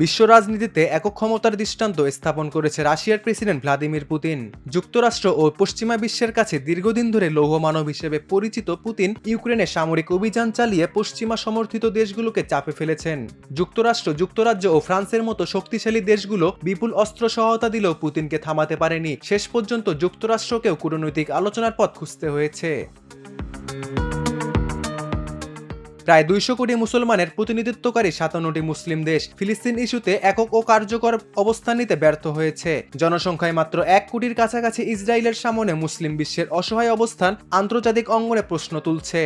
বিশ্ব রাজনীতিতে একক ক্ষমতার দৃষ্টান্ত স্থাপন করেছে রাশিয়ার প্রেসিডেন্ট ভ্লাদিমির পুতিন। যুক্তরাষ্ট্র ও পশ্চিমা বিশ্বের কাছে দীর্ঘদিন ধরে লৌহ মানব হিসেবে পরিচিত পুতিন ইউক্রেনে সামরিক অভিযান চালিয়ে পশ্চিমা সমর্থিত দেশগুলোকে চাপে ফেলেছেন। যুক্তরাষ্ট্র, যুক্তরাজ্য ও ফ্রান্সের মতো শক্তিশালী দেশগুলো বিপুল অস্ত্র সহায়তা দিলেও পুতিনকে থামাতে পারেনি। শেষ পর্যন্ত যুক্তরাষ্ট্রকেও কূটনৈতিক আলোচনার পথ খুঁজতে হয়েছে। প্রায় দুইশো কোটি মুসলমানের প্রতিনিধিত্বকারী সাতান্নটি মুসলিম দেশ ফিলিস্তিন ইস্যুতে একক ও কার্যকর অবস্থান নিতে ব্যর্থ হয়েছে। জনসংখ্যায় মাত্র এক কোটির কাছাকাছি ইসরায়েলের সামনে মুসলিম বিশ্বের অসহায় অবস্থান আন্তর্জাতিক অঙ্গনে প্রশ্ন তুলছে।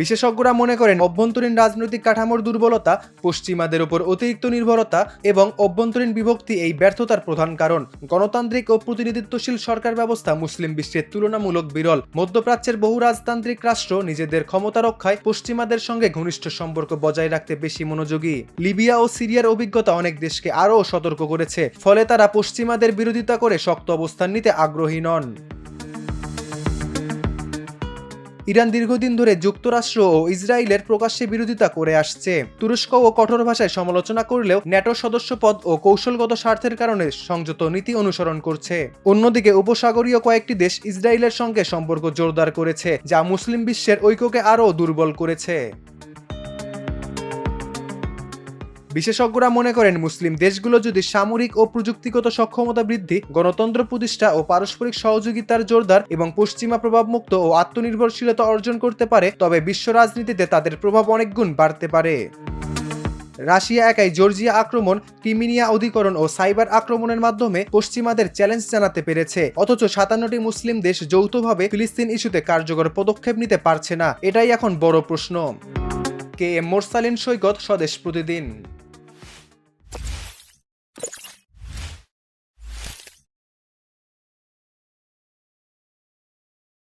বিশেষজ্ঞরা মনে করেন অভ্যন্তরীণ রাজনৈতিক কাঠামোর দুর্বলতা, পশ্চিমাদের উপর অতিরিক্ত নির্ভরতা এবং অভ্যন্তরীণ বিভক্তি এই ব্যর্থতার প্রধান কারণ। গণতান্ত্রিক ও প্রতিনিধিত্বশীল সরকার ব্যবস্থা মুসলিম বিশ্বের তুলনামূলক বিরল। মধ্যপ্রাচ্যের বহু রাজতান্ত্রিক রাষ্ট্র নিজেদের ক্ষমতা রক্ষায় পশ্চিমাদের সঙ্গে ঘনিষ্ঠ সম্পর্ক বজায় রাখতে বেশি মনোযোগী। লিবিয়া ও সিরিয়ার অভিজ্ঞতা অনেক দেশকে আরও সতর্ক করেছে, ফলে তারা পশ্চিমাদের বিরোধিতা করে শক্ত অবস্থান নিতে আগ্রহী নন। ইরান দীর্ঘদিন ধরে যুক্তরাষ্ট্র ও ইসরায়েলের প্রকাশ্যে বিরোধিতা করে আসছে। তুরস্ক ও কঠোর ভাষায় সমালোচনা করলেও ন্যাটোর সদস্যপদ ও কৌশলগত স্বার্থের কারণে সংযত নীতি অনুসরণ করছে। অন্যদিকে উপসাগরীয় কয়েকটি দেশ ইসরায়েলের সঙ্গে সম্পর্ক জোরদার করেছে, যা মুসলিম বিশ্বের ঐক্যকে আরও দুর্বল করেছে। বিশেষজ্ঞরা মনে করেন মুসলিম দেশগুলো যদি সামরিক ও প্রযুক্তিগত সক্ষমতা বৃদ্ধি, গণতন্ত্র প্রতিষ্ঠা ও পারস্পরিক সহযোগিতার জোরদার এবং পশ্চিমা প্রভাবমুক্ত ও আত্মনির্ভরশীলতা অর্জন করতে পারে, তবে বিশ্ব রাজনীতিতে তাদের প্রভাব অনেক গুণ বাড়তে পারে। রাশিয়া একাই জর্জিয়া আক্রমণ, ক্রিমিনিয়া অধিকরণ ও সাইবার আক্রমণের মাধ্যমে পশ্চিমাদের চ্যালেঞ্জ জানাতে পেরেছে। অথচ সাতান্নটি মুসলিম দেশ যৌথভাবে ফিলিস্তিন ইস্যুতে কার্যকর পদক্ষেপ নিতে পারছে না। এটাই এখন বড় প্রশ্ন। কে এম মোরসালিন সৈকত, স্বদেশ প্রতিদিন।